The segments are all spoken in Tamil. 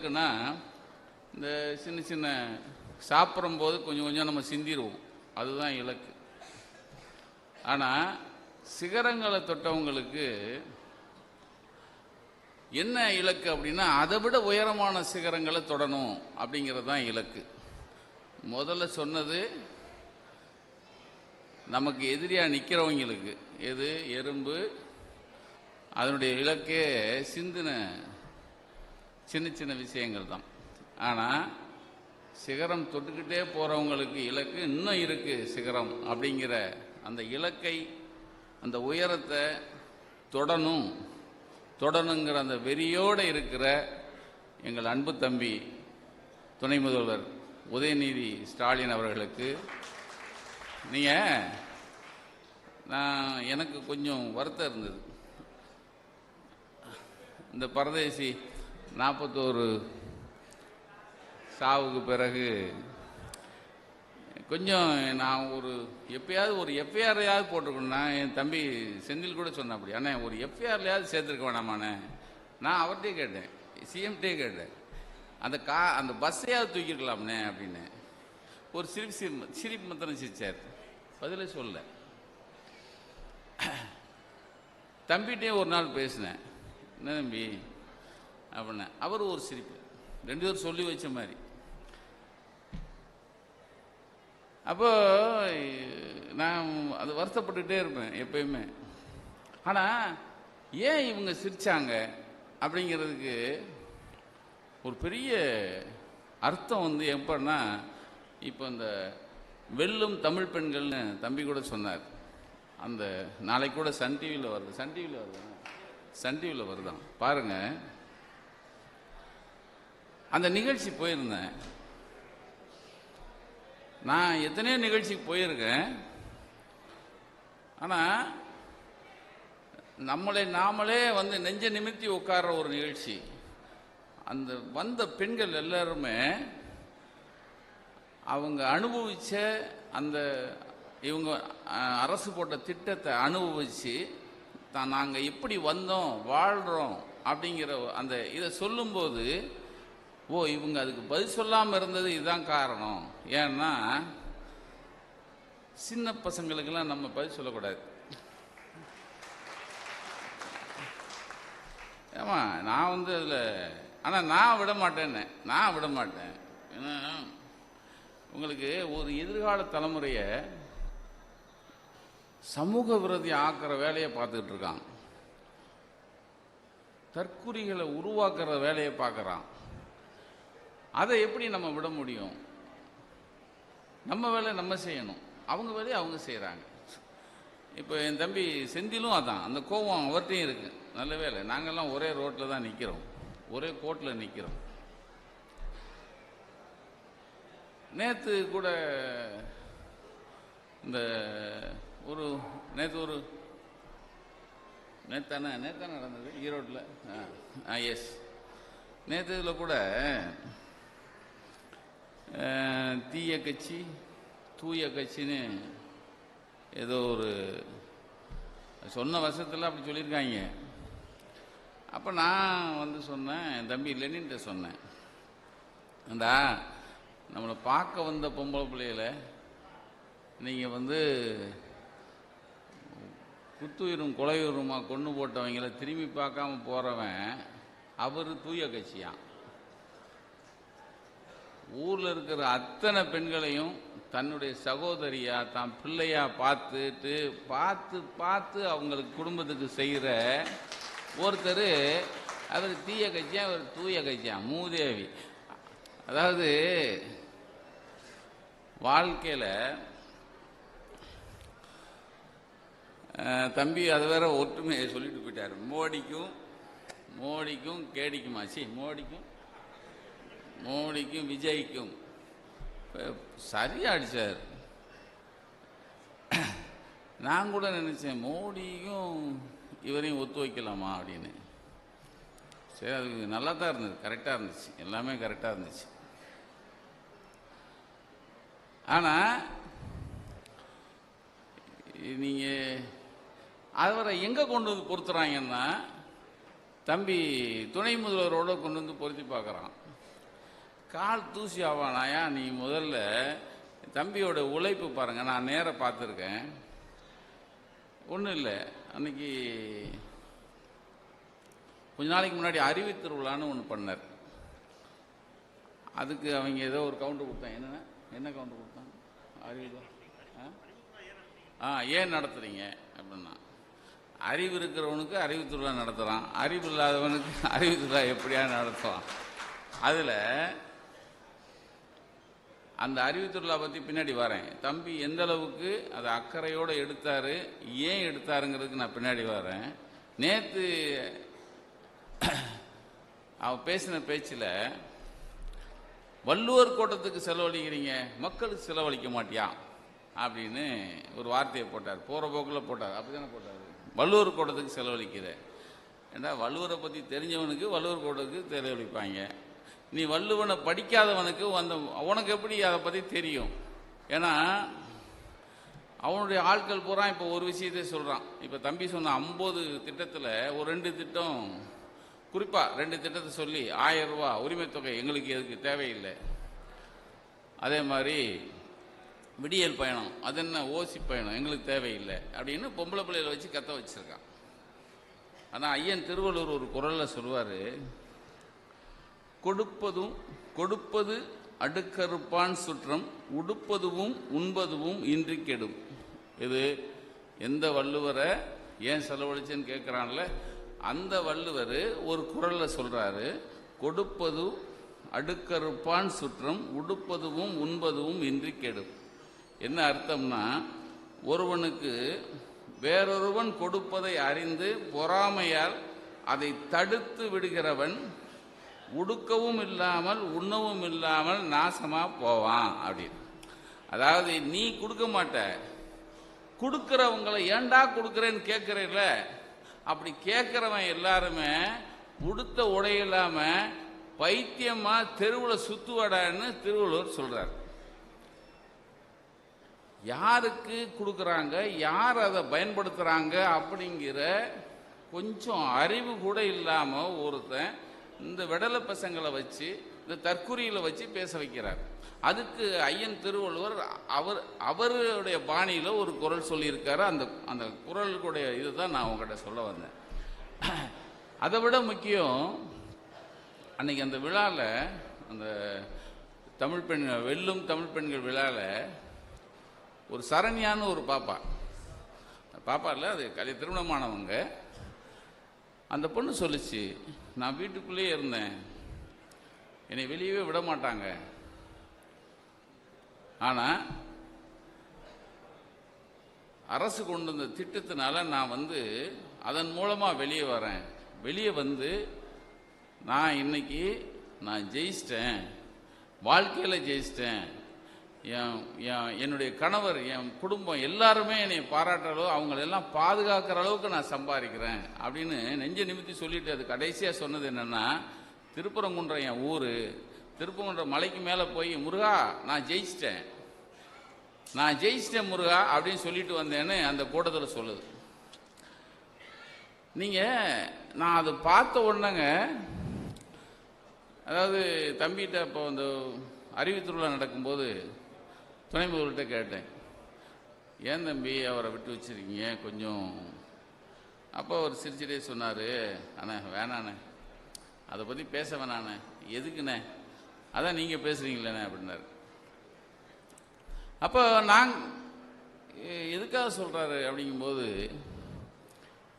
இலக்குனா இந்த சின்ன சின்ன சாப்பிடும்போது கொஞ்சம் கொஞ்சம் நம்ம சிந்திடுவோம் அதுதான் இலக்கு. ஆனால் சிகரங்களை தொட்டவங்களுக்கு என்ன இலக்கு அப்படின்னா அதை விட உயரமான சிகரங்களை தொடணும் அப்படிங்கிறது தான் இலக்கு. முதல்ல சொன்னது நமக்கு எதிரியாக நிற்கிறவங்களுக்கு எது? எறும்பு. அதனுடைய இலக்கே சிந்தின சின்ன சின்ன விஷயங்கள் தான். ஆனால் சிகரம் தொட்டுக்கிட்டே போகிறவங்களுக்கு இலக்கு இன்னும் இருக்குது சிகரம் அப்படிங்கிற அந்த இலக்கை அந்த உயரத்தை தொடணும். தொடணுங்கிற அந்த வெறியோடு இருக்கிற எங்கள் அன்பு தம்பி துணை முதல்வர் உதயநிதி ஸ்டாலின் அவர்களுக்கு நீங்கள் நான் எனக்கு கொஞ்சம் வருத்தம் இருந்தது. இந்த பரதேசி நாற்பத்தோரு சாவுக்கு பிறகு கொஞ்சம் நான் ஒரு எப்பயாவது ஒரு எஃப்ஐஆரையாவது போட்டிருக்கணும் என் தம்பி செந்தில் கூட சொன்ன அப்படி அண்ணே ஒரு எஃப்ஐஆர்லையாவது சேர்த்துருக்க வேணாமாண்ணே. நான் அவர்கிட்டே கேட்டேன் சிஎம்கிட்டே கேட்டேன். அந்த கா அந்த பஸ்ஸையாவது தூக்கிருக்கலாம்ண்ணே அப்படின்னு. ஒரு சிரிப்பு சிரிப்பு சிரிப்பு மாத்திரம் சிரிச்சார். பதிலே சொல்ல தம்பிகிட்டே ஒரு நாள் பேசினேன் என்ன தம்பி அப்படின்னா. அவர் ஒரு சிரிப்பு. ரெண்டு பேரும் சொல்லி வச்ச மாதிரி. அப்போ நான் அது வருத்தப்பட்டுகிட்டே இருப்பேன் எப்பயுமே. ஆனால் ஏன் இவங்க சிரிச்சாங்க அப்படிங்கிறதுக்கு ஒரு பெரிய அர்த்தம் வந்து எப்படின்னா இப்போ இந்த வெல்லும் தமிழ் பெண்கள்னு தம்பி கூட சொன்னார். அந்த நாளைக்கு கூட சன் டிவியில் வருது. சன் டிவியில் வருது சன் டிவியில் வருதான். பாருங்க. அந்த நிகழ்ச்சி போயிருந்தேன். நான் எத்தனையோ நிகழ்ச்சிக்கு போயிருக்கேன். ஆனால் நம்மளை நாமளே வந்து நெஞ்ச நிமித்தி உட்கார்ற ஒரு நிகழ்ச்சி. அந்த வந்த பெண்கள் எல்லாருமே அவங்க அனுபவிச்ச அந்த இவங்க அரசு போட்ட திட்டத்தை அனுபவிச்சு தான் நாங்கள் எப்படி வந்தோம் வாழ்கிறோம் அப்படிங்கிற அந்த இதை சொல்லும்போது ஓ இவங்க அதுக்கு பதில் சொல்லாமல் இருந்தது இதுதான் காரணம். ஏன்னா சின்ன பசங்களுக்கெல்லாம் நம்ம பதில் சொல்லக்கூடாது. ஏமா நான் வந்து அதில் ஆனால் நான் விட மாட்டேன்னு. நான் விட மாட்டேன். ஏன்னா உங்களுக்கு ஒரு எதிர்கால தலைமுறையை சமூக விரோதி ஆக்கிற வேலையை பார்த்துக்கிட்டு இருக்கான். தற்குறிகளை உருவாக்குற வேலையை பார்க்குறான். அதை எப்படி நம்ம விட முடியும்? நம்ம வேலை நம்ம செய்யணும். அவங்க வேலையை அவங்க செய்கிறாங்க இப்போ என் தம்பி செந்திலும் அதான். அந்த கோவம் அவர்கிட்டையும் இருக்குது நல்ல வேலை. நாங்கெல்லாம் ஒரே ரோட்டில் தான் நிற்கிறோம் ஒரே கோட்டில் நிற்கிறோம் நேற்று கூட இந்த ஒரு நேற்று ஒரு நேற்று நேத்தானே நடந்தது? ஈரோட்டில் ஆ எஸ் நேற்று இதில் கூட தீய கட்சி தூய கட்சின்னு ஏதோ ஒரு சொன்ன வருஷத்தில் அப்படி சொல்லியிருக்காங்க. அப்போ நான் வந்து சொன்னேன் என் தம்பி லெனின்ட்ட சொன்னேன். அந்தா நம்மளை பார்க்க வந்த பொம்பளை பிள்ளையில நீங்கள் வந்து குத்துயிரும் கொலையுருமா கொண்டு போட்டவங்கள திரும்பி பார்க்காம போகிறவன் அவர் தூய கட்சியான் ஊரில் இருக்கிற அத்தனை பெண்களையும் தன்னுடைய சகோதரியா தான் பிள்ளையா பார்த்துட்டு பார்த்து பார்த்து அவங்களுக்கு குடும்பத்துக்கு செய்கிற ஒருத்தர் அவர் தீய கட்சியா அவர் தூய கட்சியா மூதேவி. அதாவது வாழ்க்கையில் தம்பி அது வேற ஒற்றுமையை சொல்லிட்டு போயிட்டார். மோடிக்கும் மோடிக்கும் கேடிக்குமாச்சு மோடிக்கும் மோடிக்கும் விஜய்க்கும். சரியாக சரியா நான் கூட நினச்சேன் மோடியும் இவரையும் ஒத்து வைக்கலாமா அப்படின்னு. சரி அது நல்லா தான் இருந்தது கரெக்டாக இருந்துச்சு. எல்லாமே கரெக்டாக இருந்துச்சு. ஆனால் நீங்கள் அவரை எங்கே கொண்டு வந்து பொறுத்துறாங்கன்னா தம்பி துணை முதல்வரோட கொண்டு வந்து பொருத்தி பார்க்குறான். கால் தூசி ஆவானாயா? நீ முதல்ல தம்பியோட உழைப்பு பாருங்க. நான் நேராக பார்த்துருக்கேன். ஒன்றும் இல்லை. அன்னைக்கு கொஞ்ச நாளைக்கு முன்னாடி அறிவு திருவிழான்னு ஒன்று பண்ணார். அதுக்கு அவங்க ஏதோ ஒரு கவுண்டர் கொடுத்தாங்க என்னென்ன? என்ன கவுண்டர் கொடுத்தாங்க அறிவு ஆ? ஆ ஏன் நடத்துறீங்க? அப்படின்னா அறிவு இருக்கிறவனுக்கு அறிவு திருவிழா நடத்துகிறான் அறிவு இல்லாதவனுக்கு அறிவு திருவிழா எப்படியா நடத்துவான்? அதில் அந்த அறிவு திருவிழா பற்றி பின்னாடி வரேன். தம்பி எந்த அளவுக்கு அதை அக்கறையோடு எடுத்தார் ஏன் எடுத்தாருங்கிறதுக்கு நான் பின்னாடி வரேன். நேற்று அவன் பேசின பேச்சில் வள்ளுவர் கோட்டத்துக்கு செலவழிக்கிறீங்க மக்களுக்கு செலவழிக்க மாட்டியா? அப்படின்னு ஒரு வார்த்தையை போட்டார். போகிற போக்கில் போட்டார். அப்படி தானே போட்டார்? வள்ளுவர் கோட்டத்துக்கு செலவழிக்கிற ஏன்னா வள்ளுவரை பற்றி தெரிஞ்சவனுக்கு வள்ளுவர் கோட்டத்துக்கு செலவழிப்பாங்க. நீ வள்ளுவனை படிக்காதவனுக்கு அந்த உனக்கு எப்படி அதை பற்றி தெரியும்? ஏன்னா அவனுடைய ஆட்கள் பூரா இப்போ ஒரு விஷயத்தை சொல்கிறான் இப்போ தம்பி சொன்ன ஐம்பது திட்டத்தில் ஒரு ரெண்டு திட்டம் குறிப்பாக ரெண்டு திட்டத்தை சொல்லி ஆயிரம் ரூபா உரிமைத்தொகை தொகை எங்களுக்கு எதுக்கு தேவையில்லை. அதே மாதிரி விடியல் பயணம் அது என்ன ஓசி பயணம் எங்களுக்கு தேவையில்லை அப்படின்னு பொம்பளை பிள்ளைகளை வச்சு கத்த வச்சிருக்கான். ஆனால் ஐயன் திருவள்ளூர் ஒரு குரலில் சொல்லுவார் கொடுப்பதும் கொடுப்பது அடுக்கறுப்பான் சுற்றம் உடுப்பதுவும் உண்பதுவும் இன்றி கெடும். இது எந்த வள்ளுவரை ஏன் செலவழிச்சேன்னு கேட்குறான்ல அந்த வள்ளுவர் ஒரு குரலில் சொல்கிறாரு கொடுப்பது அடுக்கறுப்பான் சுற்றம் உடுப்பதுவும் உண்பதுவும் இன்றி கெடும். என்ன அர்த்தம்னா ஒருவனுக்கு வேறொருவன் கொடுப்பதை அறிந்து பொறாமையால் அதை தடுத்து விடுகிறவன் உடுக்கவும் இல்லாமல் உண்ணவும் இல்லாமல் நாசமா போவான் அப்படின்னு. அதாவது நீ கொடுக்க மாட்ட. கொடுக்கிறவங்களை ஏண்டா கொடுக்குறேன்னு கேட்குறேல்ல அப்படி கேட்குறவன் எல்லாருமே உடுத்த உடை இல்லாம பைத்தியமா தெருவில் சுற்றுவடான்னு திருவள்ளுவர் சொல்றார். யாருக்கு கொடுக்குறாங்க? யார் அதை பயன்படுத்துகிறாங்க அப்படிங்கிற கொஞ்சம் அறிவு கூட இல்லாமல் ஒருத்தன் இந்த விடலை பசங்களை வச்சு இந்த தற்குறியில் வச்சு பேச வைக்கிறார். அதுக்கு ஐயன் திருவள்ளுவர் அவர் அவருடைய பாணியில் ஒரு குரல் சொல்லியிருக்காரு. அந்த அந்த குரலுடைய இதுதான் நான் உங்கள்கிட்ட சொல்ல வந்தேன். அதை விட முக்கியம் அன்னைக்கு அந்த விழாவில் அந்த தமிழ் பெண் வெல்லும் தமிழ் பெண்கள் விழாவில் ஒரு சரண்யான்னு ஒரு பாப்பா. பாப்பா இல்லை அது கல்ய திருமணமானவங்க. அந்த பொண்ணு சொல்லுச்சு நான் வீட்டுக்குள்ளேயே இருந்தேன். என்னை வெளியவே விட மாட்டாங்க. ஆனால் அரசு கொண்டு வந்த திட்டத்தினால நான் வந்து அதன் மூலமாக வெளியே வரேன். வெளியே வந்து நான் இன்னைக்கு நான் ஜெயிச்சிட்டேன். வாழ்க்கையில் ஜெயிச்சிட்டேன். என்னுடைய கணவர் என் குடும்பம் எல்லாருமே என்னை பாராட்டுற அளவு அவங்களெல்லாம் பாதுகாக்கிற அளவுக்கு நான் சம்பாதிக்கிறேன் அப்படின்னு நெஞ்ச நிமித்தி சொல்லிட்டு அது கடைசியாக சொன்னது என்னென்னா திருப்பரங்குன்றம் என் ஊர் திருப்பரங்குன்றம் மலைக்கு மேலே போய் முருகா நான் ஜெயிச்சிட்டேன். நான் ஜெயிச்சிட்டேன் முருகா அப்படின்னு சொல்லிட்டு வந்தேன்னு அந்த கூட்டத்தில் சொல்லுது. நீங்கள் நான் அதை பார்த்த உடனேங்க அதாவது தம்பிகிட்ட இப்போ அந்த அறிவு நடக்கும்போது துணை முதல்கிட்ட கேட்டேன். ஏன் தம்பி? அவரை விட்டு வச்சுருக்கீங்க. கொஞ்சம் அப்போ அவர் சிரிச்சிட்டே சொன்னார். அண்ணே வேணாண்ணே. அதை பற்றி பேச வேணாண்ணே. எதுக்குண்ணே? அதான் நீங்கள் பேசுகிறீங்களேண்ணே அப்படின்னாரு. அப்போ நான் எதுக்காக சொல்கிறாரு அப்படிங்கும்போது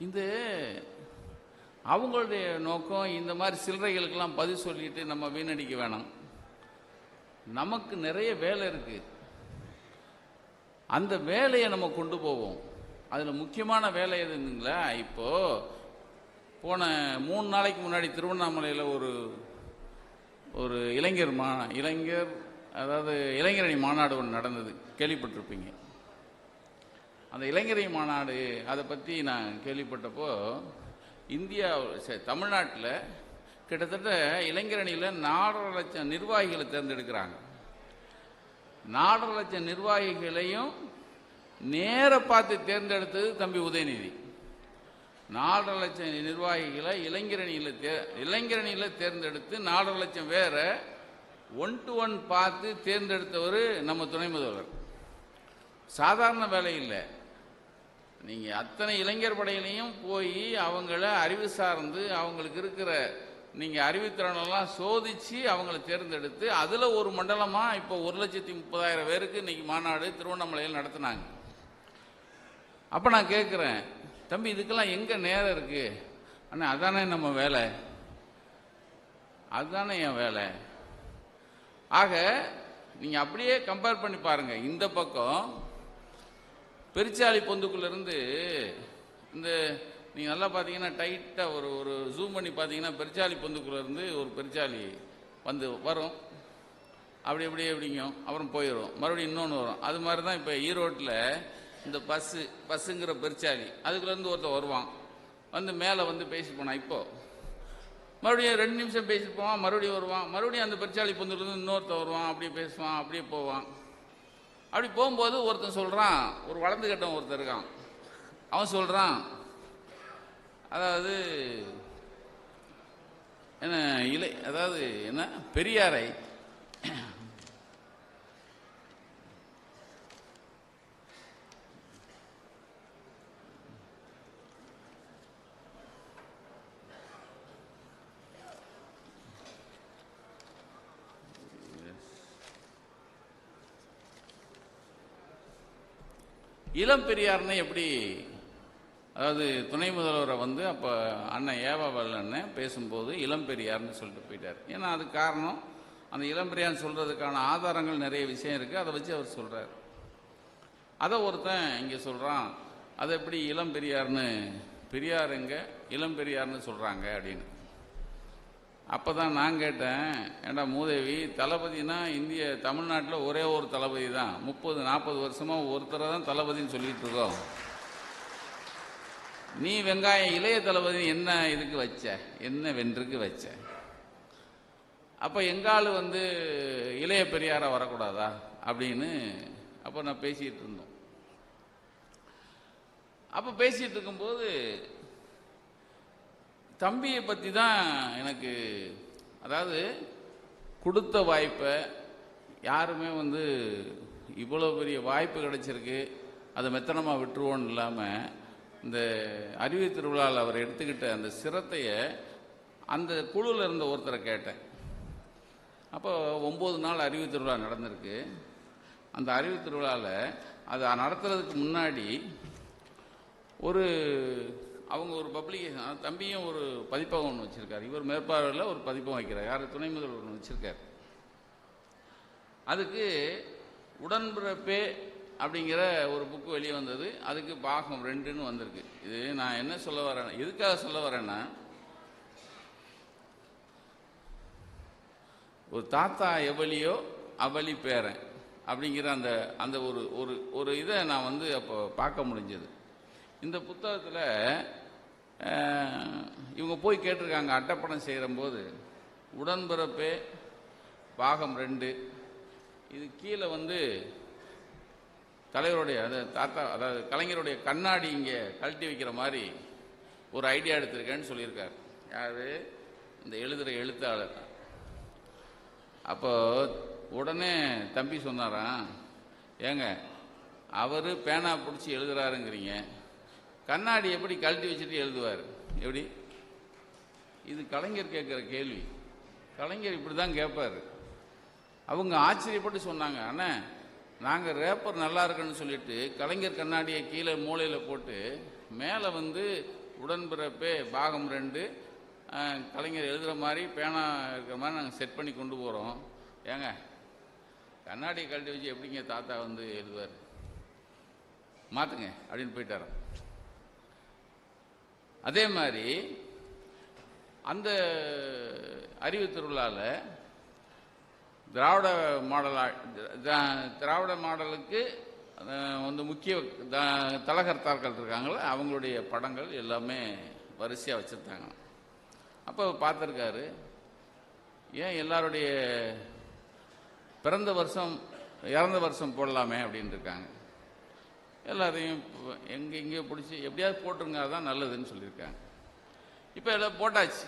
இந்த அவங்களுடைய நோக்கம் இந்த மாதிரி சில்லறைகளுக்கெல்லாம் பதில் சொல்லிட்டு நம்ம வீணடிக்க வேணாம். நமக்கு நிறைய வேலை இருக்குது அந்த வேலையை நம்ம கொண்டு போவோம். அதில் முக்கியமான வேலை எதுங்களா இப்போது போன மூணு நாளைக்கு முன்னாடி திருவண்ணாமலையில் ஒரு ஒரு இளைஞர் மா இளைஞர் அதாவது இளைஞரணி மாநாடு ஒன்று நடந்தது. கேள்விப்பட்டிருப்பீங்க. அந்த இளைஞரணி மாநாடு அதை பற்றி நான் கேள்விப்பட்டப்போ இந்தியா தமிழ்நாட்டில் கிட்டத்தட்ட இளைஞரணியில் நாலரை லட்சம் நிர்வாகிகளை தேர்ந்தெடுக்கிறாங்க. நாலரை லட்சம் நிர்வாகிகளையும் நேர பார்த்து தேர்ந்தெடுத்தது தம்பி உதயநிதி. நாலரை லட்சம் நிர்வாகிகளை இளைஞரணியில் தே இளைஞரணியில் தேர்ந்தெடுத்து நாலரை லட்சம் பேரை ஒன் டு ஒன் பார்த்து தேர்ந்தெடுத்தவர் நம்ம துணை முதல்வர். சாதாரண வேலை இல்லை. நீங்கள் அத்தனை இளைஞர் படையிலையும் போய் அவங்கள அறிவு சார்ந்து அவங்களுக்கு இருக்கிற நீங்கள் அறிவுத்திறனெல்லாம் சோதித்து அவங்கள தேர்ந்தெடுத்து அதில் ஒரு மண்டலமாக இப்போ ஒரு லட்சத்தி முப்பதாயிரம் பேருக்கு இன்றைக்கி மாநாடு திருவண்ணாமலையில் நடத்துனாங்க. அப்போ நான் கேட்குறேன் தம்பி இதுக்கெல்லாம் எங்கே நேரம் இருக்குது அண்ணா அதானே நம்ம வேலை? அதுதானே என் வேலை? ஆக நீங்கள் அப்படியே கம்பேர் பண்ணி பாருங்கள் இந்த பக்கம் பெருச்சாளி பொந்துக்குள்ளேருந்து இந்த நீங்கள் நல்லா பார்த்தீங்கன்னா டைட்டாக ஒரு ஒரு ஜூம் பண்ணி பார்த்தீங்கன்னா பெருச்சாலி பொந்துக்குள்ள இருந்து ஒரு பெருச்சாலி வந்து வரும். அப்படி அப்படியே எப்படிங்கும் அப்புறம் போயிடும் மறுபடியும் இன்னொன்று வரும். அது மாதிரி தான் இப்போ ஈரோட்டில் இந்த பஸ்ஸு பஸ்ஸுங்கிற பெருச்சாலி. அதுக்குள்ளேருந்து ஒருத்தன் வருவான். வந்து மேலே வந்து பேசி போனான் இப்போது மறுபடியும் ரெண்டு நிமிஷம் பேசிட்டு போவான். மறுபடியும் வருவான். மறுபடியும் அந்த பெருச்சாலி பொந்துலேருந்து இன்னொருத்தர் வருவான். அப்படியே பேசுவான். அப்படியே போவான். அப்படி போகும்போது ஒருத்தன் சொல்கிறான் ஒரு வளர்ந்து கட்டம் ஒருத்தர் இருக்கான். அவன் சொல்கிறான் அதாவது என்ன இலை அதாவது என்ன பெரியாரை இளம் பெரியார்னு எப்படி அதாவது துணை முதல்வரை வந்து அப்போ அண்ணன் ஏவாவல் அண்ணன் பேசும்போது இளம்பெரியார்னு சொல்லிட்டு போயிட்டார். ஏன்னா அது காரணம். அந்த இளம்பெரியார்னு சொல்கிறதுக்கான ஆதாரங்கள் நிறைய விஷயம் இருக்குது அதை வச்சு அவர் சொல்கிறார் அதை ஒருத்தன் இங்கே சொல்கிறான் அதை எப்படி இளம் பெரியார்னு பெரியார் எங்கே? இளம் பெரியார்னு சொல்கிறாங்க அப்படின்னு. அப்போ தான் நான் கேட்டேன் ஏண்டா மூதேவி தளபதினா இந்திய தமிழ்நாட்டில் ஒரே ஒரு தளபதி தான். முப்பது நாற்பது வருஷமாக ஒருத்தரை தான் தளபதின்னு சொல்லிகிட்டு இருக்கோம். நீ வெங்காயம் இளைய தளபதி என்ன இதுக்கு வச்ச? என்ன வென்றுக்கு வச்ச? அப்போ எங்காள் வந்து இளைய பெரியாரை வரக்கூடாதா? அப்படின்னு அப்போ நான் பேசிகிட்டு இருந்தோம். அப்போ பேசிகிட்டு இருக்கும்போது தம்பியை பற்றி தான் எனக்கு அதாவது கொடுத்த வாய்ப்பை யாருமே வந்து இவ்வளோ பெரிய வாய்ப்பு கிடைச்சிருக்கு அதை மெத்தனமாக விட்டுருவோன்னு இல்லாமல் இந்த அறிவு திருவிழாவில் அவர் எடுத்துக்கிட்ட அந்த சிரத்தையை அந்த குழுவில் இருந்த ஒருத்தரை கேட்டேன். அப்போ ஒம்பது நாள் அறிவு திருவிழா நடந்திருக்கு. அந்த அறிவு திருவிழாவில் அதை நடத்துறதுக்கு முன்னாடி ஒரு அவங்க ஒரு பப்ளிகேஷன் தம்பியும் ஒரு பதிப்பகம் ஒன்று வச்சுருக்காரு. இவர் மேற்பார்வையில் ஒரு பதிப்பகம் வைக்கிறார். யார்? துணை முதல்வர் ஒன்று வச்சுருக்கார். அதுக்கு உடன்பிறப்பே அப்படிங்கிற ஒரு புக்கு வெளியே வந்தது. அதுக்கு பாகம் ரெண்டுன்னு வந்திருக்கு. இது நான் என்ன சொல்ல வரேன் எதுக்காக சொல்ல வரேன்னா ஒரு தாத்தா எவலியோ அவலி பேரன் அப்படிங்கிற அந்த அந்த ஒரு ஒரு ஒரு இதை நான் வந்து அப்போ பார்க்க முடிஞ்சது. இந்த புத்தகத்தில் இவங்க போய் கேட்டிருக்காங்க அட்டப்படம் செய்கிறம்போது உடன்பிறப்பே பாகம் ரெண்டு. இது கீழே வந்து தலைவருடைய அதாவது தாத்தா அதாவது கலைஞருடைய கண்ணாடி இங்கே கழட்டி வைக்கிற மாதிரி ஒரு ஐடியா எடுத்திருக்கேன்னு சொல்லியிருக்காரு. யார்? இந்த எழுதுகிற எழுத்தாளர். அப்போ உடனே தம்பி சொன்னாராம் ஏங்க அவர் பேனா பிடிச்சி எழுதுறாருங்கிறீங்க. கண்ணாடி எப்படி கழட்டி வச்சுட்டு எழுதுவார்? எப்படி? இது கலைஞர் கேட்குற கேள்வி. கலைஞர் இப்படி தான் கேட்பார். அவங்க ஆச்சரியப்பட்டு சொன்னாங்க அண்ணன் நாங்கள் ரேப்பர் நல்லா இருக்குன்னு சொல்லிட்டு கலைஞர் கண்ணாடியை கீழே மூலையில் போட்டு மேலே வந்து உடன்பிறப்பே பாகம் ரெண்டு கலைஞர் எழுதுகிற மாதிரி பேனா இருக்கிற மாதிரி நாங்கள் செட் பண்ணி கொண்டு போகிறோம் ஏங்க கண்ணாடியை கழட்டி வச்சு எப்படிங்க தாத்தா வந்து எழுதுவார்? மாற்றுங்க அப்படின்னு போயிட்டாராம் அதே மாதிரி அந்த அறிவு திருவிழாவில் திராவிட மாடலாக திராவிட மாடலுக்கு வந்து முக்கிய த- தலகர்த்தார்கள் இருக்காங்களோ அவங்களுடைய படங்கள் எல்லாமே வரிசையாக வச்சுருந்தாங்க அப்போ பார்த்துருக்காரு ஏன் எல்லாருடைய பிறந்த வருஷம் இறந்த வருஷம் போடலாமே அப்படின்னு இருக்காங்க. எல்லாரையும் எங்கே எங்கேயோ பிடிச்சி எப்படியாவது போட்டுருங்க தான் நல்லதுன்னு சொல்லியிருக்காங்க. இப்போ எல்லாம் போட்டாச்சு.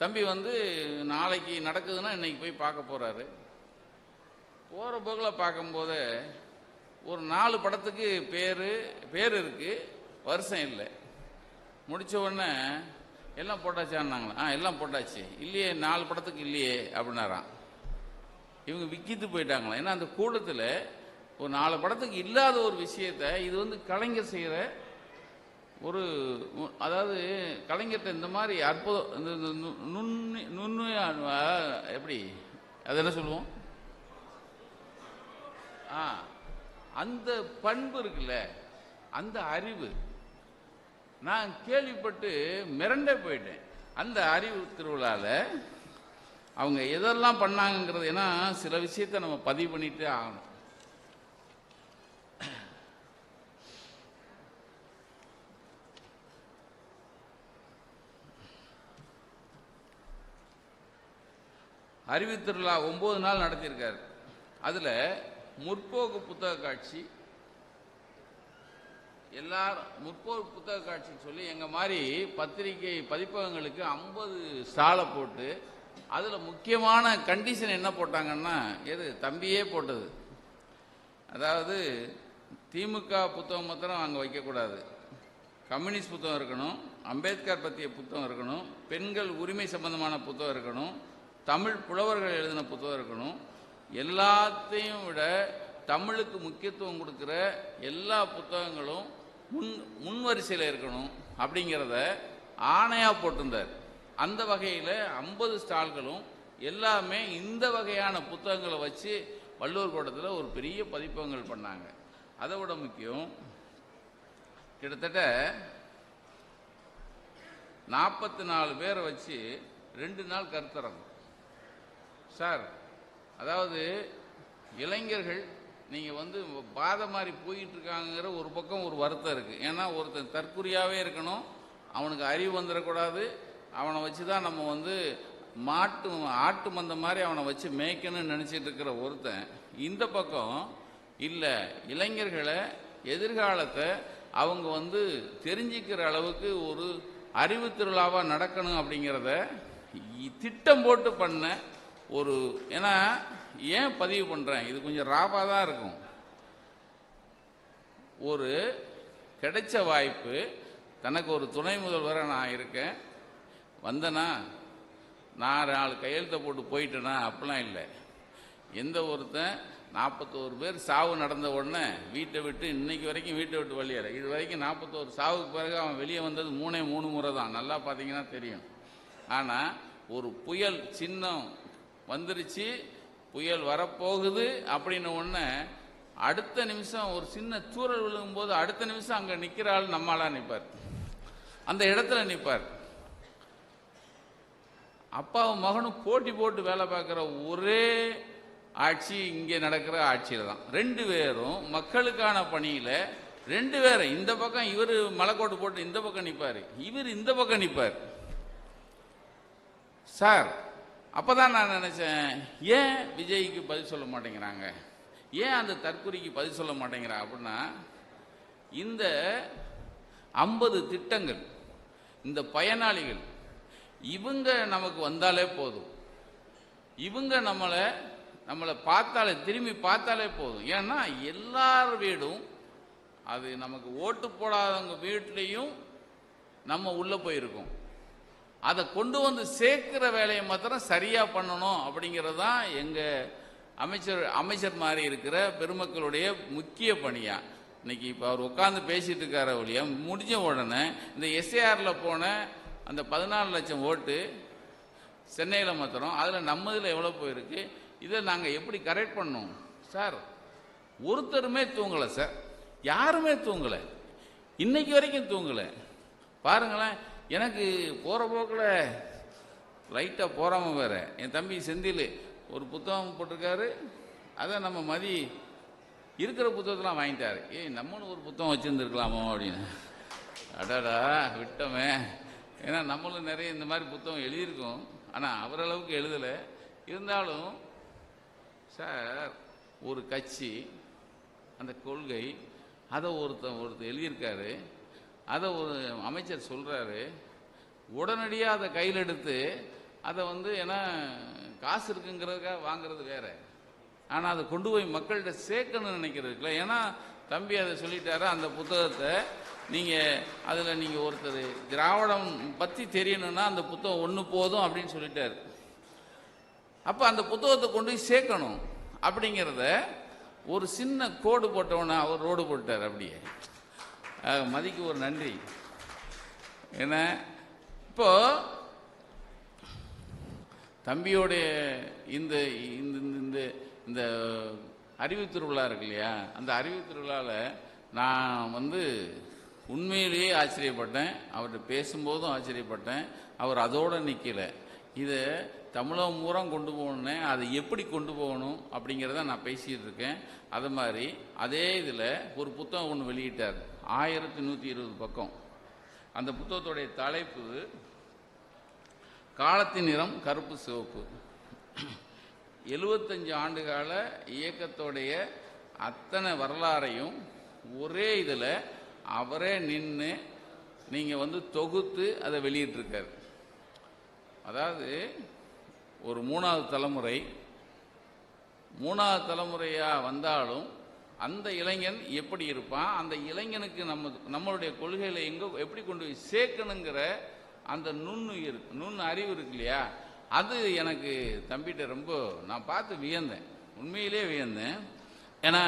தம்பி வந்து நாளைக்கு நடக்குதுன்னா இன்னைக்கு போய் பார்க்க போறாரு. போகிற போக்கில் பார்க்கும்போது ஒரு நாலு படத்துக்கு பேர் பேர் இருக்கு வருஷம் இல்லை. முடிச்ச உடனே எல்லாம் போட்டாச்சான்னாங்களா? ஆ எல்லாம் போட்டாச்சு. இல்லையே நாலு படத்துக்கு இல்லையே அப்படின்னாராம். இவங்க விக்கித்து போயிட்டாங்களா ஏன்னா அந்த கூட்டத்தில் ஒரு நாலு படத்துக்கு இல்லாத ஒரு விஷயத்த இது வந்து கலைஞர் செய்கிற ஒரு அதாவது கலைஞர்கிட்ட இந்த மாதிரி அற்புதம் இந்த நுண்ணு நுண்ணுயா நுண்ணுய எப்படி? அது என்ன சொல்லுவோம்? ஆ அந்த பண்பு இருக்குல்ல அந்த அறிவு. நான் கேள்விப்பட்டு மிரண்டே போயிட்டேன். அந்த அறிவு திருவிழாவில் அவங்க எதெல்லாம் பண்ணாங்கங்கிறது ஏன்னா சில விஷயத்த நம்ம பதிவு பண்ணிகிட்டே ஆகணும். அறிவு திருவிழா நாள் நடத்தியிருக்கார். அதில் முற்போக்கு புத்தக காட்சி எல்லாரும் முற்போக்கு புத்தக காட்சின்னு சொல்லி எங்கள் மாதிரி பத்திரிகை பதிப்பகங்களுக்கு ஐம்பது ஸ்டாலை போட்டு அதில் முக்கியமான கண்டிஷன் என்ன போட்டாங்கன்னா எது? தம்பியே போட்டது. அதாவது திமுக புத்தகம் மாத்திரம் அங்கே வைக்கக்கூடாது. கம்யூனிஸ்ட் புத்தகம் இருக்கணும் அம்பேத்கர் பற்றிய புத்தகம் இருக்கணும் பெண்கள் உரிமை சம்பந்தமான புத்தகம் இருக்கணும் தமிழ் புலவர்கள் எழுதின புத்தகம் இருக்கணும். எல்லாத்தையும் விட தமிழுக்கு முக்கியத்துவம் கொடுக்குற எல்லா புத்தகங்களும் முன் முன்வரிசையில் இருக்கணும் அப்படிங்கிறத ஆணையாக போட்டிருந்தார். அந்த வகையில் ஐம்பது ஸ்டால்களும் எல்லாமே இந்த வகையான புத்தகங்களை வச்சு வள்ளுவர் கோட்டத்தில் ஒரு பெரிய பதிப்பகங்கள் பண்ணாங்க. அதை விட முக்கியம் கிட்டத்தட்ட நாற்பத்தி நாலு பேரை வச்சு ரெண்டு நாள் கருத்தரங்கம் சார் அதாவது இளைஞர்கள் நீங்கள் வந்து பாதை மாதிரி போயிட்டுருக்காங்கிற ஒரு பக்கம் ஒரு வருத்தம் இருக்குது ஏன்னா ஒருத்தன் தற்குறியாகவே இருக்கணும் அவனுக்கு அறிவு வந்துடக்கூடாது அவனை வச்சு தான் நம்ம வந்து மாட்டு ஆட்டு மந்த மாதிரி அவனை வச்சு மேய்க்கணும்னு நினச்சிட்டு இருக்கிற ஒருத்தன் இந்த பக்கம் இல்லை. இளைஞர்களை எதிர்காலத்தை அவங்க வந்து தெரிஞ்சிக்கிற அளவுக்கு ஒரு அறிவு திருவிழாவாக நடக்கணும் அப்படிங்கிறத திட்டம் போட்டு பண்ண ஒரு ஏன்னா ஏன் பதிவு பண்ணுறேன் இது கொஞ்சம் ராபாக தான் இருக்கும். ஒரு கிடைச்ச வாய்ப்பு தனக்கு ஒரு துணை முதல்வராக நான் இருக்கேன். வந்தனா நான் நாலு கையெழுத்தை போட்டு போயிட்டேனா? அப்படிலாம் இல்லை. எந்த ஒருத்தன் நாற்பத்தோரு பேர் சாவு நடந்த உடனே வீட்டை விட்டு இன்னைக்கு வரைக்கும் வீட்டை விட்டு வெளியேற இது வரைக்கும் நாற்பத்தோரு சாவுக்கு பிறகு அவன் வெளியே வந்தது மூணே மூணு முறை தான். நல்லா பார்த்தீங்கன்னா தெரியும். ஆனால் ஒரு புயல் சின்னம் வந்துருச்சு புயல் வரப்போகுது அப்படின்ன உடனே அடுத்த நிமிஷம் ஒரு சின்ன சூறல் விழுகும்போது அடுத்த நிமிஷம் அங்கே நிற்கிற ஆள் நம்மளாக நிற்பார் அந்த இடத்துல நிற்பார் அப்பாவும் மகனும் போட்டி போட்டு வேலை பார்க்குற ஒரே ஆட்சி இங்கே நடக்கிற ஆட்சியில் தான். ரெண்டு பேரும் மக்களுக்கான பணியில் ரெண்டு பேரும் இந்த பக்கம் இவர் மலைக்கோட்டு போட்டு இந்த பக்கம் நிற்பார் இவர் இந்த பக்கம் நிற்பார் சார் அப்போ தான் நான் நினச்சேன் ஏன் விஜய்க்கு பதில் சொல்ல மாட்டேங்கிறாங்க? ஏன் அந்த தற்குறிக்கு பதில் சொல்ல மாட்டேங்கிறா அப்படின்னா இந்த ஐம்பது திட்டங்கள் இந்த பயனாளிகள் இவங்க நமக்கு வந்தாலே போதும். இவங்க நம்மளை நம்மளை பார்த்தாலே திரும்பி பார்த்தாலே போதும். ஏன்னா எல்லார் வீடும் அது நமக்கு ஓட்டு போடாதவங்க வீட்லேயும் நம்ம உள்ளே போயிருக்கோம். அதை கொண்டு வந்து சேர்க்கிற வேலையை மாத்திரம் சரியாக பண்ணணும் அப்படிங்கிறது தான் எங்கள் அமைச்சர் அமைச்சர் மாதிரி இருக்கிற பெருமக்களுடைய முக்கிய பணியாக இன்னைக்கு இப்போ அவர் உட்காந்து பேசிட்டு இருக்கார ஒழிய முடிஞ்ச உடனே இந்த எஸ்ஏஆரில் போன அந்த பதினாலு லட்சம் ஓட்டு சென்னையில் மாத்திரம் அதில் நம்ம இதில் எவ்வளோ போயிருக்கு? இதை நாங்கள் எப்படி கரெக்ட் பண்ணோம் சார் ஒருத்தருமே தூங்கலை சார். யாருமே தூங்கலை. இன்னைக்கு வரைக்கும் தூங்கலை. பாருங்களேன் எனக்கு போகிற போக்கில் லைட்டாக போகாமல் வேறு. என் தம்பி செந்தில் ஒரு புத்தகம் போட்டிருக்காரு. அதை நம்ம மதி இருக்கிற புத்தகத்தெலாம் வாங்கிட்டார். ஏய் நம்மளும் ஒரு புத்தகம் வச்சுருந்துருக்கலாமோ அப்படின்னு. அடாடா விட்டோமே. ஏன்னா நம்மளும் நிறைய இந்த மாதிரி புத்தகம் எழுதியிருக்கோம். ஆனால் அவரளவுக்கு எழுதலை. இருந்தாலும் சார் ஒரு கட்சி அந்த கொள்கை அதை ஒருத்தன் ஒருத்தர் எழுதியிருக்காரு. அதை ஒரு அமைச்சர் சொல்கிறாரு உடனடியாக அதை கையில் எடுத்து அதை வந்து ஏன்னா காசு இருக்குங்கிறதுக்காக வாங்குறது வேற. ஆனால் அதை கொண்டு போய் மக்கள்கிட்ட சேர்க்கணும்னு நினைக்கிறதுக்குல ஏன்னா தம்பி அதை சொல்லிட்டாரு அந்த புத்தகத்தை நீங்கள் அதில் நீங்கள் ஒருத்தர் திராவிடம் பற்றி தெரியணும்னா அந்த புத்தகம் ஒன்று போதும் அப்படின்னு சொல்லிட்டாரு. அப்போ அந்த புத்தகத்தை கொண்டு போய் சேர்க்கணும். அப்படிங்கிறத ஒரு சின்ன கோடு போட்டவன அவர் ரோடு போட்டார் அப்படியே. மதிக்கு ஒரு நன்றி. என்ன இப்போ தம்பியோடைய இந்த இந்த இந்த- இந்த இந்த அறிவு திருவிழா இருக்கு இல்லையா? அந்த அறிவு திருவிழாவில் நான் வந்து உண்மையிலேயே ஆச்சரியப்பட்டேன். அவர்கிட்ட பேசும்போதும் ஆச்சரியப்பட்டேன். அவர் அதோடு நிற்கலை இதை தமிழகம் பூரா கொண்டு போகணுன்னே அதை எப்படி கொண்டு போகணும் அப்படிங்கிறத நான் பேசிகிட்டு இருக்கேன். அது மாதிரி அதே இதில் ஒரு புத்தகம் ஒன்று வெளியிட்டார். ஆயிரத்தி நூற்றி இருபது பக்கம். அந்த புத்தகத்துடைய தலைப்பு காலத்தின் நிறம் கருப்பு சிவப்பு. எழுபத்தஞ்சு ஆண்டுகால இயக்கத்தோடைய அத்தனை வரலாறையும் ஒரே இதில் அவரே நின்று நீங்கள் வந்து தொகுத்து அதை வெளியிட்டிருக்காரு. அதாவது ஒரு மூணாவது தலைமுறை மூணாவது தலைமுறையாக வந்தாலும் அந்த இளைஞன் எப்படி இருப்பான்? அந்த இளைஞனுக்கு நம்ம நம்மளுடைய கொள்கைகளை எங்கே எப்படி கொண்டு போய் சேர்க்கணுங்கிற அந்த நுண்ணுயிர் நுண் அறிவு இருக்கு இல்லையா? அது எனக்கு தம்பிகிட்ட ரொம்ப நான் பார்த்து வியந்தேன். உண்மையிலே வியந்தேன். ஏன்னா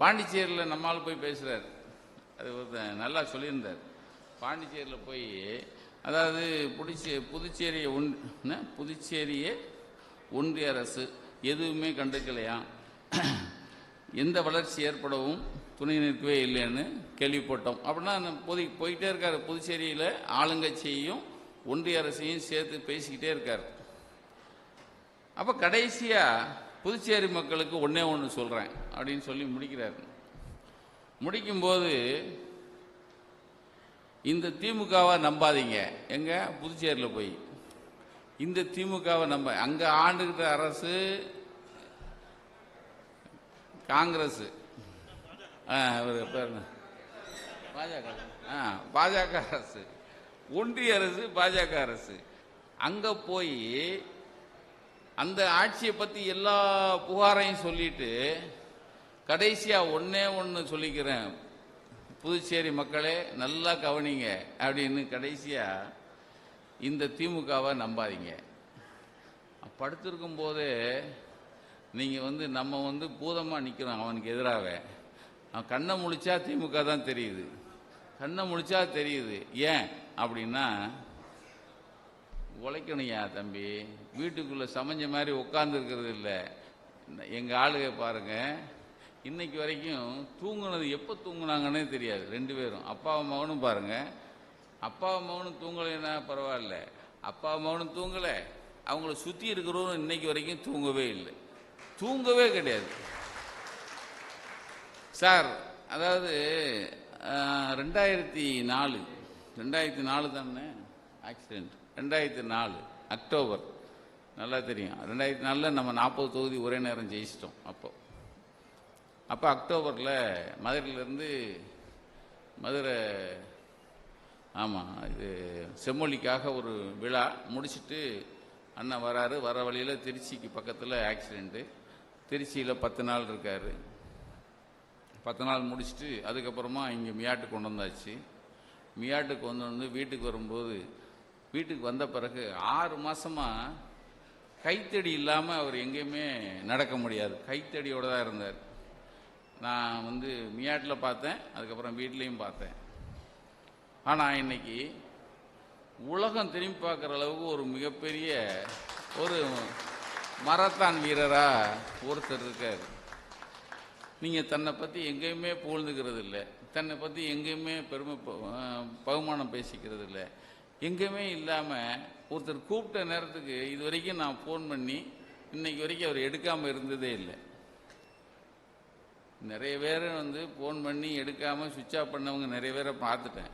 பாண்டிச்சேரியில் நம்மால் போய் பேசுகிறார் அது ஒருத்தன் நல்லா சொல்லியிருந்தார். பாண்டிச்சேரியில் போய் அதாவது புதுச்சே புதுச்சேரியை ஒன் புதுச்சேரியே புதுச்சேரியை ஒன்றிய அரசு எதுவுமே கண்டுக்கலையாம் எந்த வளர்ச்சி ஏற்படவும் துணை நிற்கவே இல்லைன்னு கேள்விப்பட்டோம். அப்படின்னா அந்த போய் போயிட்டே இருக்கார். புதுச்சேரியில் ஆளுங்கட்சியையும் ஒன்றிய அரசையும் சேர்த்து பேசிக்கிட்டே இருக்கார். அப்போ கடைசியாக புதுச்சேரி மக்களுக்கு ஒன்றே ஒன்று சொல்கிறேன் அப்படின்னு சொல்லி முடிக்கிறார். முடிக்கும்போது இந்த திமுகவை நம்பாதீங்க. எங்கே? புதுச்சேரியில் போய். இந்த திமுகவை நம்ப அங்கே ஆண்டுகிட்ட அரசு காங்கிரஸ்? பாஜக. ஆ பாஜக அரசு. ஒன்றிய அரசு பாஜக அரசு. அங்கே போய் அந்த ஆட்சியை பற்றி எல்லா புகாரையும் சொல்லிட்டு கடைசியாக ஒன்றே ஒன்று சொல்லிக்கிறேன். புதுச்சேரி மக்களே நல்லா கவனிங்க அப்படின்னு கடைசியாக இந்த திமுகவை நம்பாதீங்க. படுத்திருக்கும் போதே நீங்கள் வந்து நம்ம வந்து பூதமாக நிற்கிறோம் அவனுக்கு எதிராக. அவன் கண்ணை முழிச்சா திமுக தான் தெரியுது. கண்ணை முழிச்சா தெரியுது. ஏன் அப்படின்னா உழைக்கணுயா தம்பி. வீட்டுக்குள்ளே சமைஞ்ச மாதிரி உட்காந்துருக்கிறது இல்லை. எங்கள் ஆளுக பாருங்க. இன்னைக்கு வரைக்கும் தூங்குனது எப்போ தூங்குனாங்கன்னே தெரியாது. ரெண்டு பேரும். அப்பாவும் மகனும் பாருங்கள் அப்பா அம்மாவும் தூங்கலைன்னா பரவாயில்ல. அப்பா அம்மாவும் தூங்கலை. அவங்கள சுற்றி இருக்கிறவங்க இன்னைக்கு வரைக்கும் தூங்கவே இல்லை. தூங்கவே கிடையாது. சார் அதாவது ரெண்டாயிரத்தி நாலு ரெண்டாயிரத்தி நாலு தானே? ஆக்சிடெண்ட் ரெண்டாயிரத்தி நாலு அக்டோபர். நல்லா தெரியும். ரெண்டாயிரத்தி நாலில் நம்ம நாற்பது தொகுதி ஒரே நேரம் ஜெயிச்சிட்டோம் அப்போ. அப்போ அக்டோபரில் மதுரையிலேருந்து மதுரை ஆமாம் இது செம்மொழிக்காக ஒரு விழா முடிச்சுட்டு அண்ணன் வராரு வர வழியில் திருச்சிக்கு பக்கத்தில் ஆக்சிடெண்ட்டு திருச்சியில் பத்து நாள் இருக்கார். பத்து நாள் முடிச்சுட்டு அதுக்கப்புறமா இங்கே மியாட்டுக்கு கொண்டு வந்தாச்சு. மியாட்டுக்கு கொண்டு வந்து வீட்டுக்கு வரும்போது வீட்டுக்கு வந்த பிறகு ஆறு மாதமாக கைத்தடி இல்லாமல் அவர் எங்கேயுமே நடக்க முடியாது. கைத்தடியோடு தான் இருந்தார். நான் வந்து மியாட்டில் பார்த்தேன் அதுக்கப்புறம் வீட்லேயும் பார்த்தேன். ஆனால் இன்னைக்கு உலகம் திரும்பி பார்க்குற அளவுக்கு ஒரு மிகப்பெரிய ஒரு மரத்தான் வீரராக ஒருத்தர் இருக்கார். நீங்கள் தன்னை பற்றி எங்கேயுமே புகழ்ந்துக்கிறது இல்லை. தன்னை பற்றி எங்கேயுமே பெருமை பகுமானம் பேசிக்கிறது இல்லை. எங்கேயுமே இல்லாமல் ஒருத்தர் கூப்பிட்ட நேரத்துக்கு இது வரைக்கும் நான் ஃபோன் பண்ணி இன்னைக்கு வரைக்கும் அவர் எடுக்காமல் இருந்ததே இல்லை. நிறைய பேர் வந்து ஃபோன் பண்ணி எடுக்காமல் சுவிட்ச் ஆஃப் பண்ணவங்க நிறைய பேரை பார்த்துட்டேன்.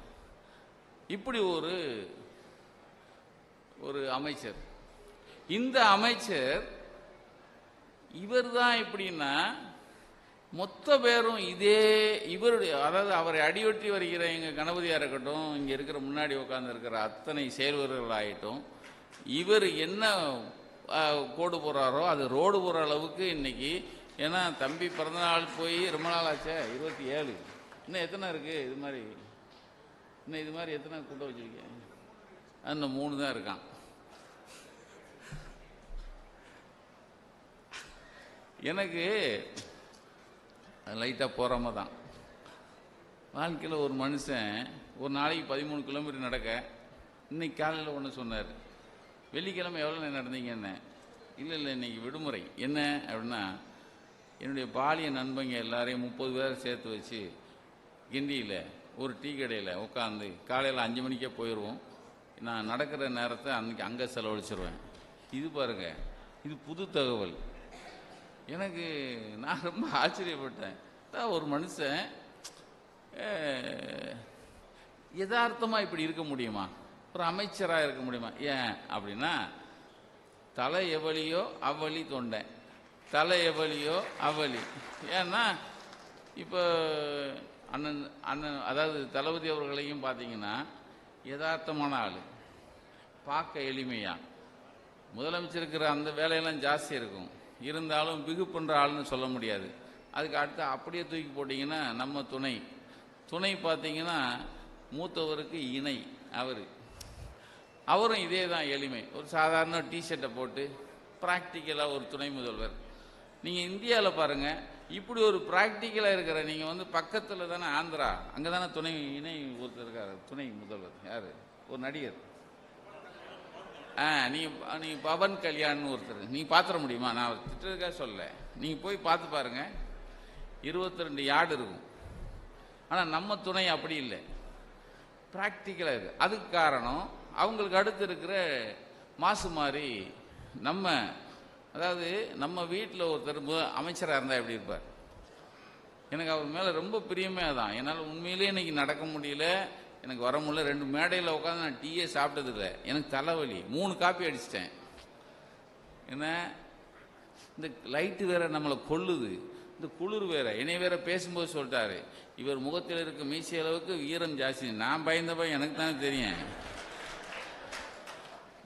இப்படி ஒரு ஒரு அமைச்சர். இந்த அமைச்சர் இவர் தான் எப்படின்னா மொத்த பேரும் இதே இவருடைய அதாவது அவரை அடியொற்றி வருகிற எங்கள் கணபதியாக இருக்கட்டும் இங்கே இருக்கிற முன்னாடி உட்கார்ந்து இருக்கிற அத்தனை செயல்வர்களாகட்டும் இவர் என்ன கோடு போடுறாரோ அது ரோடு போகிற அளவுக்கு இன்னைக்கு ஏன்னா தம்பி பிறந்தநாள் போய் ரொம்ப நாள் ஆச்சே இருபத்தி ஏழு. இன்னும் எத்தனை இருக்குது இது மாதிரி? இன்னும் இது மாதிரி எத்தனை கூட்டம் வச்சுருக்கேன் இன்னும் மூணு தான் இருக்கான். எனக்கு லைட்டாக போகாம தான். வாழ்க்கையில் ஒரு மனுஷன் ஒரு நாளைக்கு பதிமூணு கிலோமீட்டர் நடக்க இன்னைக்கு காலையில் ஒன்று சொன்னார். வெள்ளிக்கிழமை எவ்வளோ நேரம் நடந்தீங்க என்ன இல்லை இல்லை இன்றைக்கி விடுமுறை. என்ன அப்படின்னா என்னுடைய பாலிய நண்பங்க எல்லாரையும் முப்பது பேரை சேர்த்து வச்சு கிண்டியில் ஒரு டீ கடையில் உட்காந்து காலையில் அஞ்சு மணிக்கே போயிடுவோம் நான் நடக்கிற நேரத்தை அன்றைக்கி அங்கே செலவழிச்சிருவேன். இது பாருங்க இது புது தகவல். எனக்கு நான் ரொம்ப ஆச்சரியப்பட்டேன். தான் ஒரு மனுஷன் யதார்த்தமாக இப்படி இருக்க முடியுமா? ஒரு அமைச்சராக இருக்க முடியுமா? ஏன் அப்படின்னா தலை எவலியோ அவ்வளி தொண்டை. தலை எவலியோ அவ்வளி ஏன்னா இப்போ அண்ணன் அண்ணன் அதாவது தளபதி அவர்களையும் பார்த்தீங்கன்னா யதார்த்தமான ஆள். பார்க்க எளிமையா. முதலமைச்சருக்கிற அந்த வேலையெல்லாம் ஜாஸ்தி இருக்கும். இருந்தாலும் பிகு பண்ணுற ஆள்னு சொல்ல முடியாது. அதுக்கு அடுத்து அப்படியே தூக்கி போட்டிங்கன்னா நம்ம துணை. துணை பார்த்தீங்கன்னா மூத்தவருக்கு இணை அவர். அவரும் இதே தான் எளிமை. ஒரு சாதாரண டிஷர்ட்டை போட்டு ப்ராக்டிக்கலாக ஒரு துணை முதல்வர். நீங்கள் இந்தியாவில் பாருங்கள் இப்படி ஒரு ப்ராக்டிக்கலாக இருக்கிற நீங்கள் வந்து பக்கத்தில் தானே ஆந்திரா அங்கே தானே துணை இணை ஒருத்தர் இருக்கார் துணை முதல்வர் யார்? ஒரு நடிகர். ஆ நீங்கள் நீங்கள் பவன் கல்யாண்னு ஒருத்தர். நீங்கள் பார்த்துட முடியுமா? நான் அவர் திட்டுறதுக்காக சொல்ல நீங்கள் போய் பார்த்து பாருங்க. இருபத்தி ரெண்டு யார்டு இருக்கும். ஆனால் நம்ம துணை அப்படி இல்லை. ப்ராக்டிக்கலாக இருக்குது அதுக்கு காரணம் அவங்களுக்கு அடுத்து இருக்கிற மாசு மாதிரி நம்ம அதாவது நம்ம வீட்டில் ஒருத்தர் அமைச்சராக இருந்தால் எப்படி இருப்பார்? எனக்கு அவர் மேலே ரொம்ப பிரியமே அதான். என்னால் உண்மையிலேயே இன்னைக்கு நடக்க முடியல. எனக்கு வர முடியல. ரெண்டு மேடையில் உட்காந்து நான் டீயே சாப்பிட்டதில்லை எனக்கு தலைவலி. மூணு காப்பி அடிச்சிட்டேன். என்ன? இந்த லைட்டு வேற நம்மளை கொல்லுது இந்த குளிர் வேற. என்னை வேற பேசும்போது சொல்லிட்டாரு. இவர் முகத்தில் இருக்க மீசை அளவுக்கு வீரம் ஜாஸ்தி. நான் பயந்த எனக்கு தானே தெரியும்.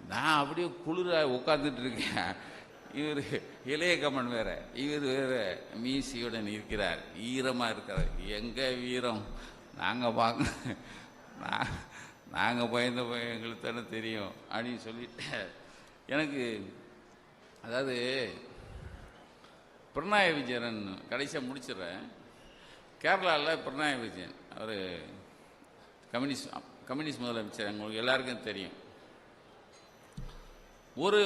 நான் அப்படியே குளிர உட்காந்துட்டு இருக்கேன். இவர் இளைய கமன் வேற. இவர் வேற மீசியுடன் இருக்கிறார். ஈரமாக இருக்கிறார். எங்கள் வீரம்? நாங்கள் பார்க்க நான் நாங்கள் பயந்த பயம் எங்களுக்கு தானே தெரியும். அப்படின்னு சொல்லிட்டு எனக்கு அதாவது பிரணாய விஜயன் கடைசியாக முடிச்சிடுறேன். கேரளாவில் பிரணாய விஜயன் அவர் கம்யூனிஸ்ட் கம்யூனிஸ்ட் முதலமைச்சர். உங்களுக்கு எல்லாருக்கும் தெரியும். ஒரு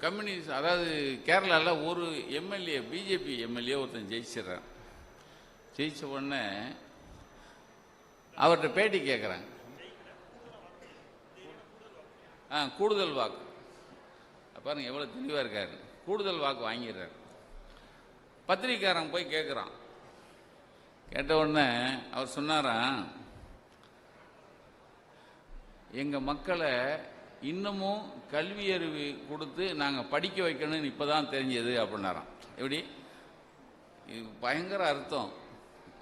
கம்யூனிஸ்ட் அதாவது கேரளாவில் ஒரு எம்எல்ஏ பிஜேபி எம்எல்ஏ ஒருத்தன் ஜெயிச்சிடுறான். ஜெயிச்ச உடனே அவர்கிட்ட பேட்டி கேட்குறாங்க ஆ கூடுதல் வாக்கு. பாருங்கள் எவ்வளோ தெளிவாக இருக்கார். கூடுதல் வாக்கு வாங்கிடுறார். பத்திரிக்காரன் போய் கேட்குறான் கேட்ட உடனே அவர் சொன்னாராம் எங்கள் மக்களை இன்னமும் கல்வியறிவு கொடுத்து நாங்கள் படிக்க வைக்கணும்னு இப்போ தான் தெரிஞ்சது அப்படின்னாராம். எப்படி? பயங்கர அர்த்தம்.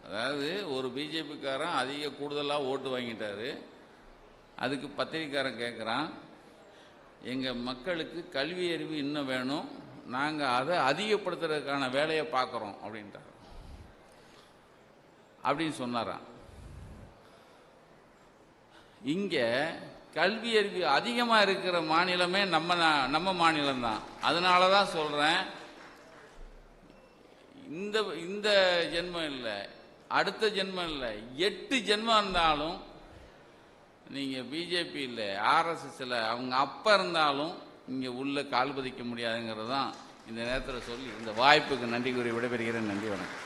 அதாவது ஒரு பிஜேபிக்காரன் அதிக கூடுதலாக ஓட்டு வாங்கிட்டாரு. அதுக்கு பத்திரிக்காரன் கேட்குறான் எங்கள் மக்களுக்கு கல்வி அறிவு இன்னும் வேணும். நாங்கள் அதை அதிகப்படுத்துறதுக்கான வேலையை பார்க்குறோம் அப்படின்ட்டார் அப்படின்னு சொன்னாராம். இங்கே கல்வி அறிவு அதிகமாக இருக்கிற மாநிலமே நம்ம நம்ம மாநிலம் தான் அதனால தான் சொல்கிறேன் இந்த இந்த ஜென்மம் இல்லை அடுத்த ஜென்மம் இல்லை எட்டு ஜென்மம் இருந்தாலும் நீங்கள் பிஜேபி இல்லை ஆர்எஸ்எஸ்ல அவங்க அப்பா இருந்தாலும் இங்கே உள்ளே கால் பதிக்க முடியாதுங்கிறது தான் இந்த நேரத்தில் சொல்லி இந்த வாய்ப்புக்கு நன்றி கூறி விடைபெறுகிறேன். நன்றி வணக்கம்.